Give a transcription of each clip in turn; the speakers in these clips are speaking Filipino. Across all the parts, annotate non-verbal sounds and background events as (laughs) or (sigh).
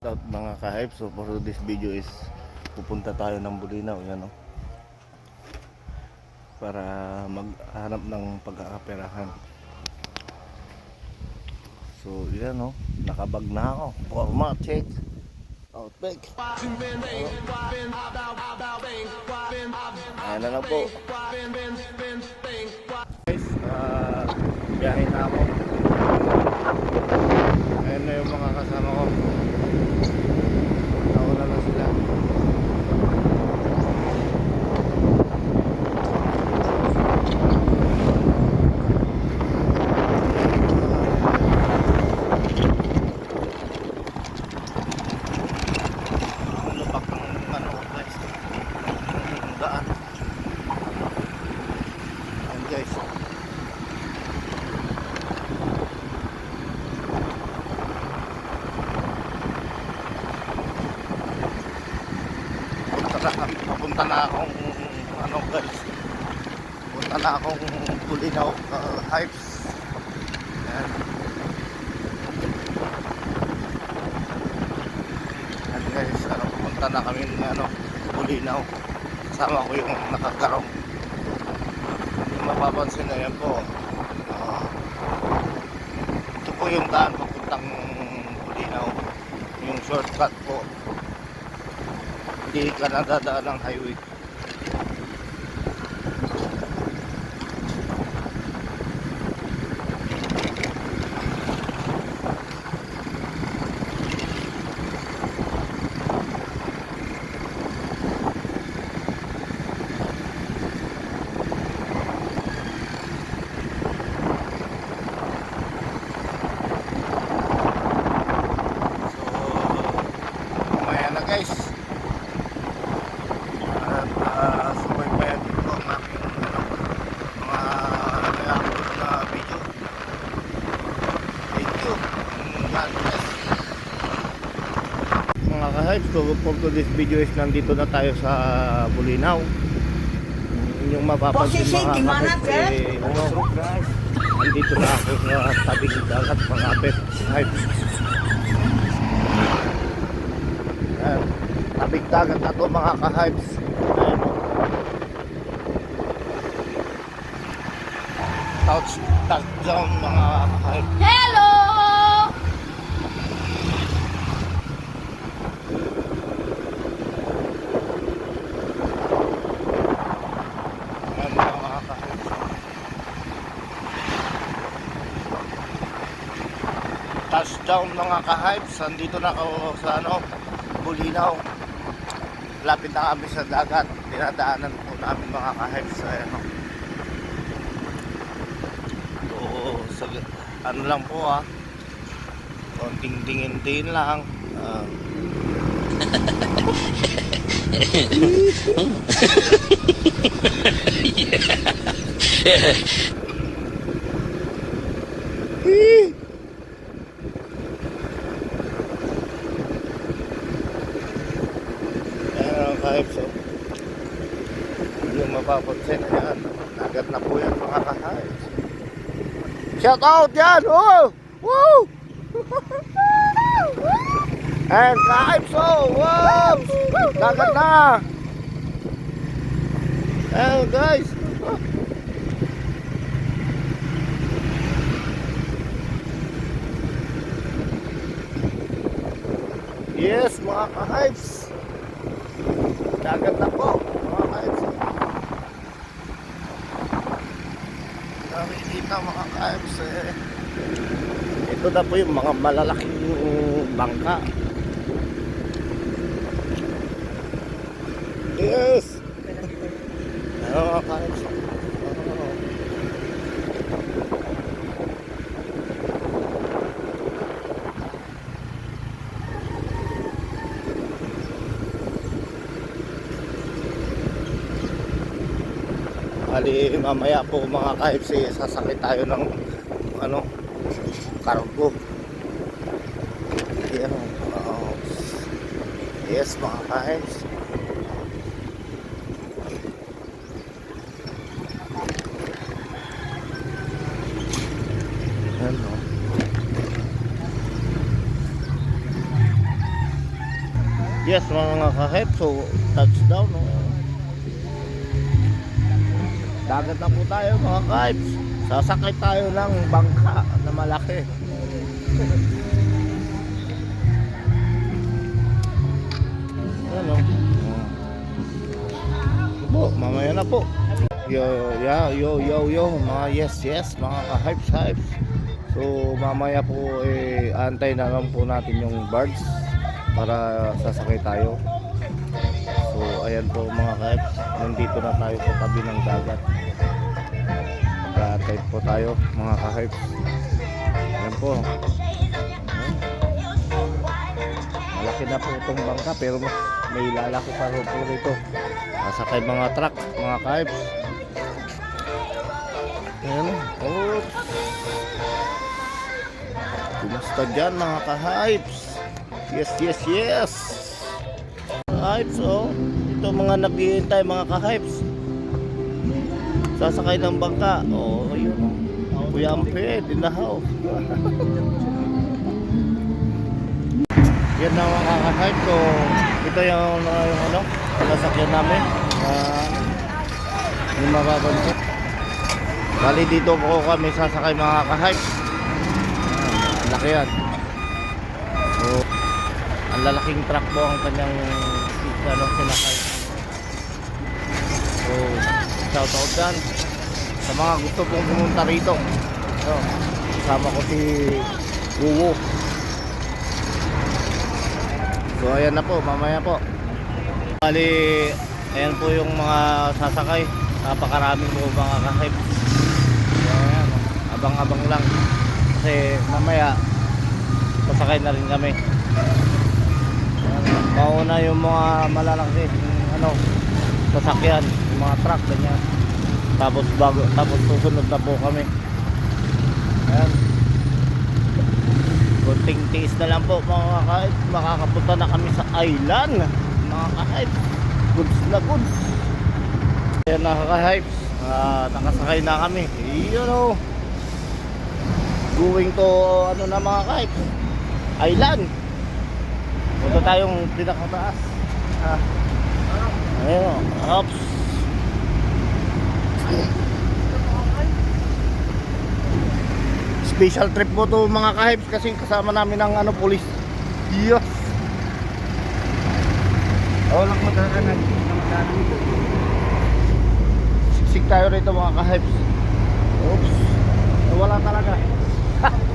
out mga ka-hype. So for this video is pupunta tayo ng Bulinaw, yan o. Para maghanap ng pagkakaperahan. So yan o, nakabag na ako. Forma, check. Outback. Ayan na lang po. Guys, uh, biyahe na ako. Ayan na yung mga kasama ko. Nauna na sila. Lubak ng ano guys. Yung daan. Ayan guys. Punta na, papunta na akong ano guys. Punta na akong Bulinaw uh, Hypes. Ayan. Ayan guys, ano, pupunta na kami ng ano, Bulinaw. Kasama ko yung nakakarong. Yung mapapansin na yan po. ah, ito po yung daan papuntang Bulinaw. Yung shortcut po. Hindi ka nadadaan ng highway. So, mamaya na guys. At uh, subaybayan din po ang aming ano, mga nag-upload na video. Thank you. God bless. Mga ka-hype, so for today's video is nandito na tayo sa Bulinaw. Yung mapapansin Posisi, mga gimana, ka-hype, sir? eh, ano, nandito na ako sa tabing dagat mga pet hype. Ayan. Tabing dagat na to mga ka-hypes. Touch, touchdown mga ka-hypes. Hello! Touchdown mga ka-hypes. Andito na ako sa ano, Bulinaw. Lapit na kami sa dagat. Dinadaanan po namin mga ka-hypes. Ayan o. Oo, sa, ano lang po ah. Konting tingin-tingin lang. Ah, Ayan (laughs) ang ka-hypes oh. Yung mapapansin yan. Agad na po yan mga ka-hypes. Shout out yan! Oh! Woo! (laughs) And ka-hypes oh! Wow! Dagat na! Ayan guys! Yes, mga ka-hypes! Dagat na po, mga ka-hypes. Dito mga eh. Ito na po yung mga malalaking bangka. Yes! Ano mga ka-hypes? Oh. Bali, mamaya po mga ka-FC, sasakit tayo ng ano, cargo. Yan, oh. yes mga ka-FC. Yan, oh. Yes, mga kahip. So, touchdown. Oh. Dagat na po tayo mga kahip. Sasakay tayo ng bangka na malaki. Ano? Po, mamaya na po. Yo, yo, yo, yo, yo, mga yes, yes, mga ka-hypes, hypes. So, mamaya po, eh, antay na lang po natin yung birds para sasakay tayo. So, ayan po mga ka-hypes. Nandito na tayo sa tabi ng dagat. Mag-antay po tayo, mga ka-hypes. Ayan po. Malaki na po itong bangka pero may lalaki pa po rito. Nasakay mga truck, mga ka-hypes. Ayan. Oops. Kumusta dyan mga ka-hypes? Yes, yes, yes! Hypes, oh. Ito mga naghihintay mga ka-hypes. Sasakay ng bangka. Oh, ayun. Oh. Kuya Amped, in the house. Yan na mga ka-hypes. So, ito yung, uh, yung ano, nasakyan namin. Uh, yung mapapansin. Bali dito po kami sasakay mga ka-hypes. Ayan, ang laki yan. So, ang lalaking truck po ang kanyang ano, sinakay. So, shout out dyan sa mga gusto pong pumunta rito. So, kasama ko si Wuwo. So, ayan na po, mamaya po. Bali, ayan po yung mga sasakay. Napakaraming po mga kahip. So, ayan, abang-abang lang. Kasi mamaya, sasakay na rin kami. Mauna yung mga malalaki, ano, sasakyan, mga truck, ganyan. Tapos bago, tapos susunod na po kami. Ayan. Kunting tiis na lang po mga kahit makakapunta na kami sa island. Mga kahit goods na goods. Ayan nakaka-hype. Ah, nakasakay na kami. You know. Going to ano na mga kahit island. Punta tayong pinakataas. Ah. Ayun. Ops. Special trip po to mga kahibs kasi kasama namin ng ano police. Yes. Oh, lang magkakanan. Siksik tayo rito mga kahibs. Oops. Wala talaga. (laughs)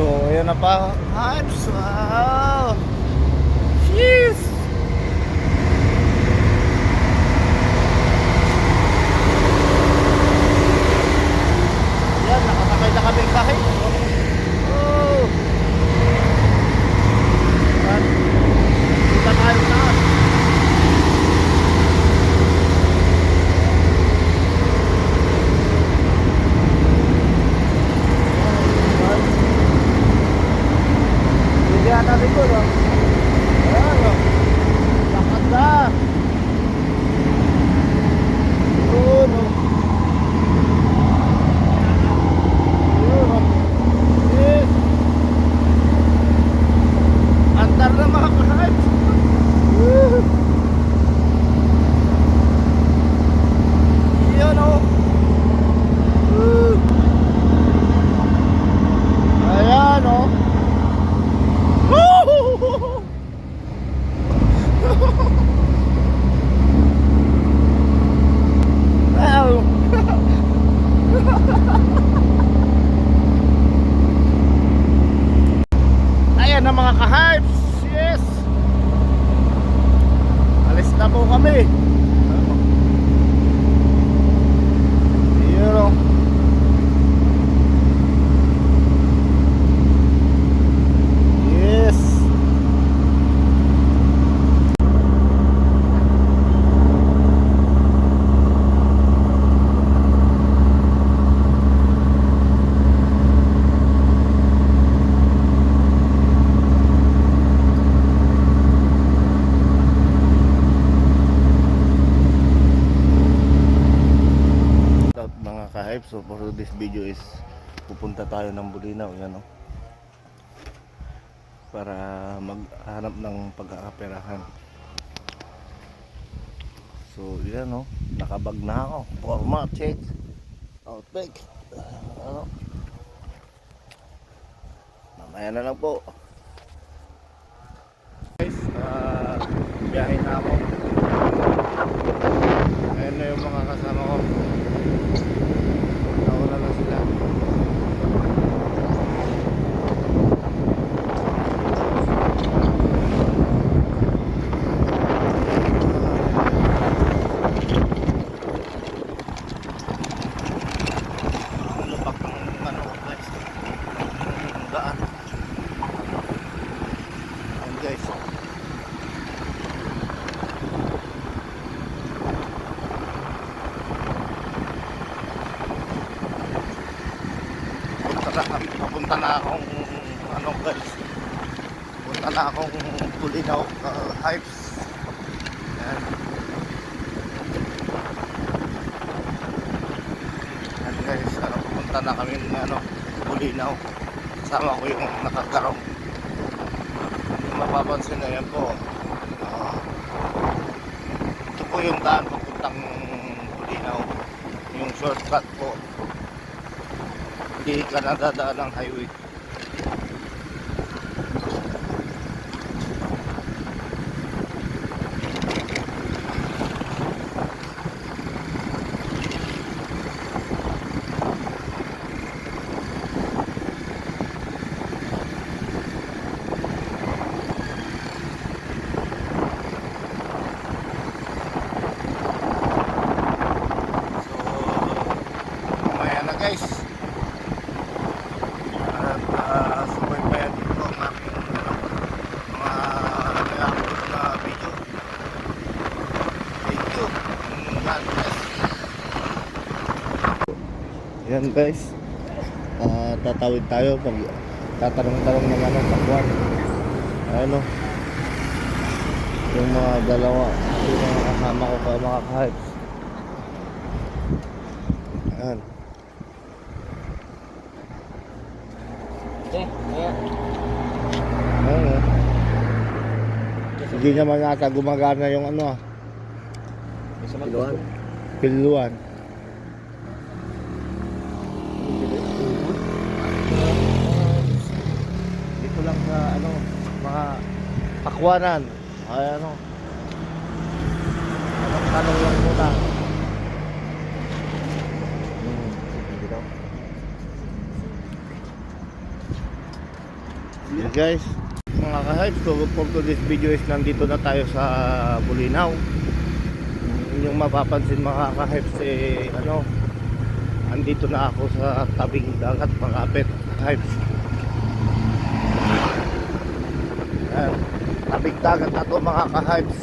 So, ayan na pa. Hypes! Wow! Jeez! Yan, nakasakay na kami kahit. Oh! Yan. Kita tayo taas. Yan. Hindi ata dito, no? Ayan, no? Lakad na. Yun, no? Yun, no? Yes. Antar na mga kahit. Woo. Yun, no? Woo. Ayan, no? Woo! Wow! Ayan na mga ka-hypes! Yes! Alis na po kami! Yun o. Yes! out mga ka-hype so for this video is pupunta tayo ng Bulinaw yan o para maghanap ng pagkakaperahan. So, yan no. Nakabag na ako. Forma, check. Outback. Ano? Mamaya na lang po. Guys, ah, biyahe na ako. Ayan na yung mga kasama ko. Nauna na sila. Ang lupak ng ano guys. Ang daan. Ayan guys. Punta na, papunta na akong ano guys. Na akong Bulinaw uh, Hypes. Ayan. Ayan guys, ano, pupunta na kami ng ano, Bulinaw. Kasama ko yung nakakarong. Mapapansin na yan po. ah, ito po yung daan papuntang Bulinaw. Yung shortcut po. Hindi ka nadadaan ng highway. So, mamaya na guys. At uh, subaybayan dito ang aking ano, mga nag-upload na video. Thank you. Mm, God bless. Yan guys. Ah, tatawid tayo pag tatanong-tanong ng ano takwan. Ano? Yung mga dalawa, yung mga kasama ko pa mga kahits. Ayan. Okay, ayan. Ayan oh. Hindi naman nata gumagana yung ano ah, Piluan? piluan. Sa ano, mga pakwanan. Ay ano. Anong tanong lang muna. Hmm. Yeah, guys, mga ka-hypes, so for today's video is nandito na tayo sa Bulinaw. Yung mapapansin mga ka-hypes eh, ano, andito na ako sa tabing dagat makapit hypes. Tabing dagat ako mga ka-hypes.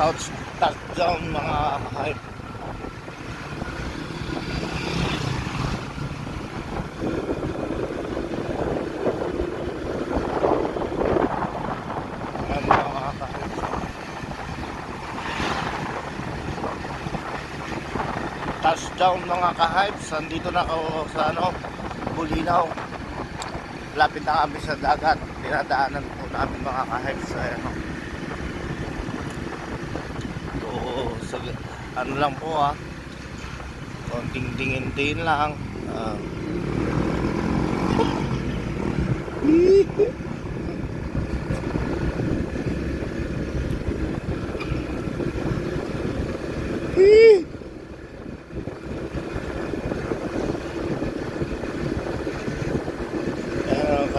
Touch, touchdown mga ka-hypes. touchdown mga ka-hypes andito na ako sa ano Bulinaw lapit na kami sa dagat. Dinadaanan po namin mga ka-hypes sa ano. So sa, ano lang po ah. Konting tingin-tingin lang. Ah. (laughs)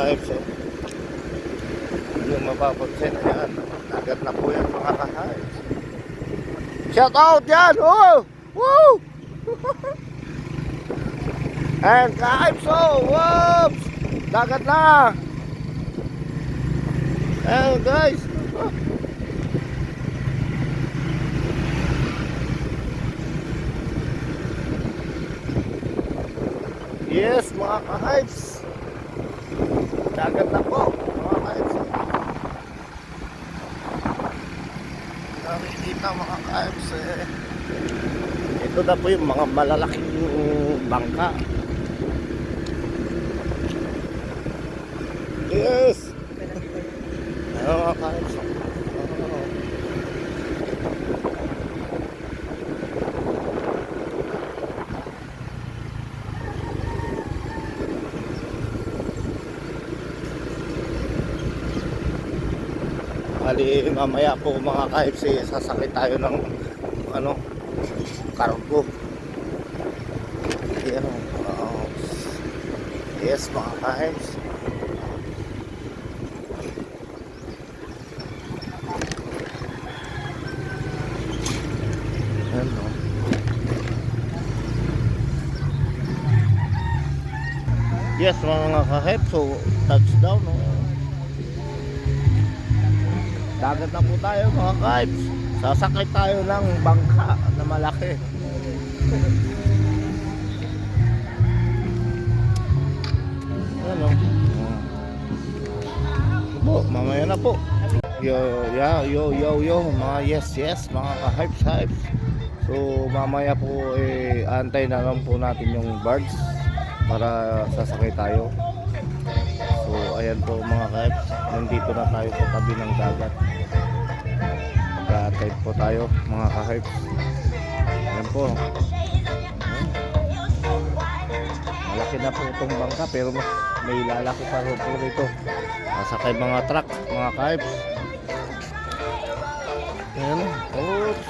Kahit so. Yung mapapansin yan. Agad na po yan mga kahit. Shout out yan! Oh! Woo! (laughs) And kahit so! Whoops! Dagat na! Ayan guys! Yes, mga ka-hypes dagat lang po. Mga ka-MC. Nakikita mga ka-MC. Ito na po yung mga malalaking bangka. Yes! Ayan mga ka-MC. Mamaya po mga eh, sasakay tayo ng ano, cargo. Yan. Oo. Yes, mga ka-hypes. Yan o. Yes, mga ka-hypes. So, touchdown o. Dagat na po tayo mga ka-hypes. Sasakay tayo ng bangka na malaki. Ano? Po, mamaya na po. Yo, yo, yo, yo, yo, mga yes, yes, mga ka-hypes, hypes. So, mamaya po, eh, antay na lang po natin yung birds para sasakay tayo. Ayan po mga ka-hypes. Nandito na tayo sa tabi ng dagat. Magka-type po tayo, mga ka-hypes. Ayan po. Malaki na po itong bangka pero may lalaki pa rin po rito. Masakay mga truck, mga ka-hypes. Ayan. Oops.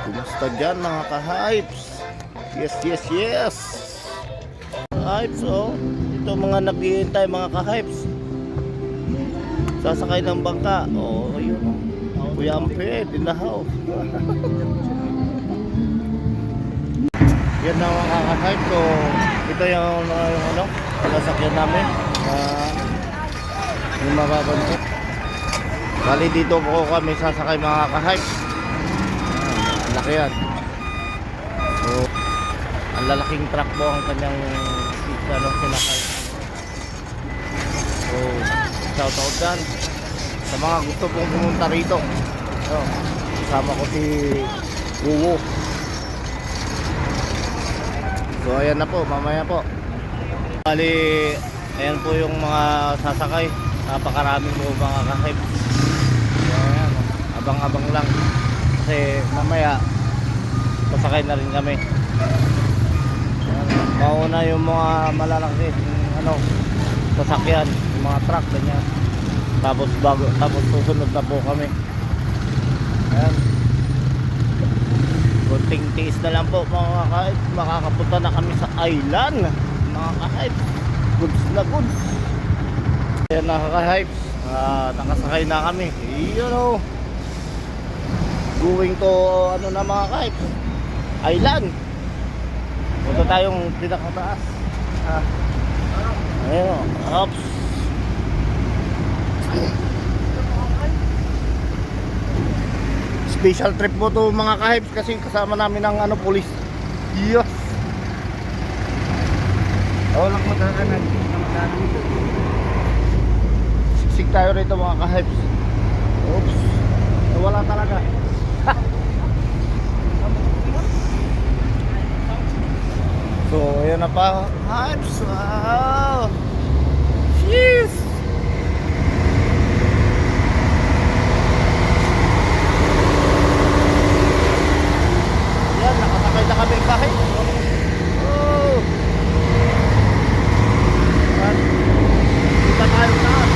Kumusta dyan mga ka-hypes? Yes, yes, yes. Hypes, oh. Ito mga naghihintay mga ka-hypes. Sasakay ng bangka. Oh, ayun. Oh. Kuya Amped, in the house. Yan na mga ka-hypes. So, ito yung, uh, yung ano, nasakyan namin. Uh, yung mapapansin. Bali dito po kami sasakay mga ka-hypes. Ah, ang laki yan. So, ang lalaking truck po ang kanyang ano, sinakay. Shout out dyan sa mga gusto pong pumunta rito. So, kasama ko si Wuwo. So, ayan na po, mamaya po. Bali, ayan po yung mga sasakay. Napakarami po mga kahip. So, ayan, abang-abang lang. Kasi mamaya, sasakay na rin kami. Ayan, Mauna yung mga malalaki, ano, sasakyan, yung mga truck, ganyan. Tapos bago, tapos susunod na po kami. Ayan. Kunting tiis na lang po mga kahit makakapunta na kami sa island. Mga kahit goods na goods. Ayan nakaka-hypes. Ah, nakasakay na kami. You know. Going to ano na mga kahit island. Punta tayong pinakataas. Ah. Ayun. Ops. Special trip mo to mga kahibs kasi kasama namin ng ano police. Yes. Oh, lang mo talaga na. Siksik tayo rito mga kahibs. Oops. Wala talaga. (laughs) So, ayan na pa. Hypes! Wow! Jeez! Yan, nakasakay na kami kahit. Oh! Yan. Kita tayo taas.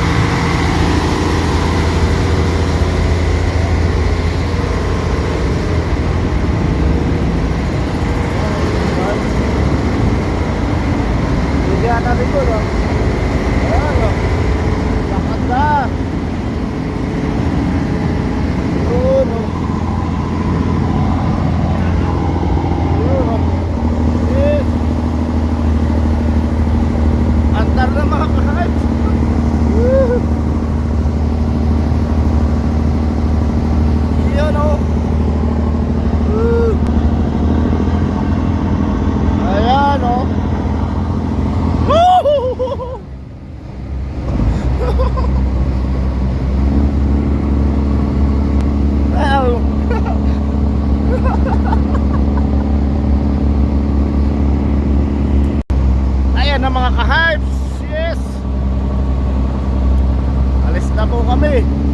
Yan. Hindi ata dito, no? Ayan, no? Lakad na. Oo, no? Ayun, no? Yes. Andar na mga kahit. Woo! Yun, no? Woo! Ayan, no? Woo! Wow! Ayan na mga ka-hypes! Na po kami.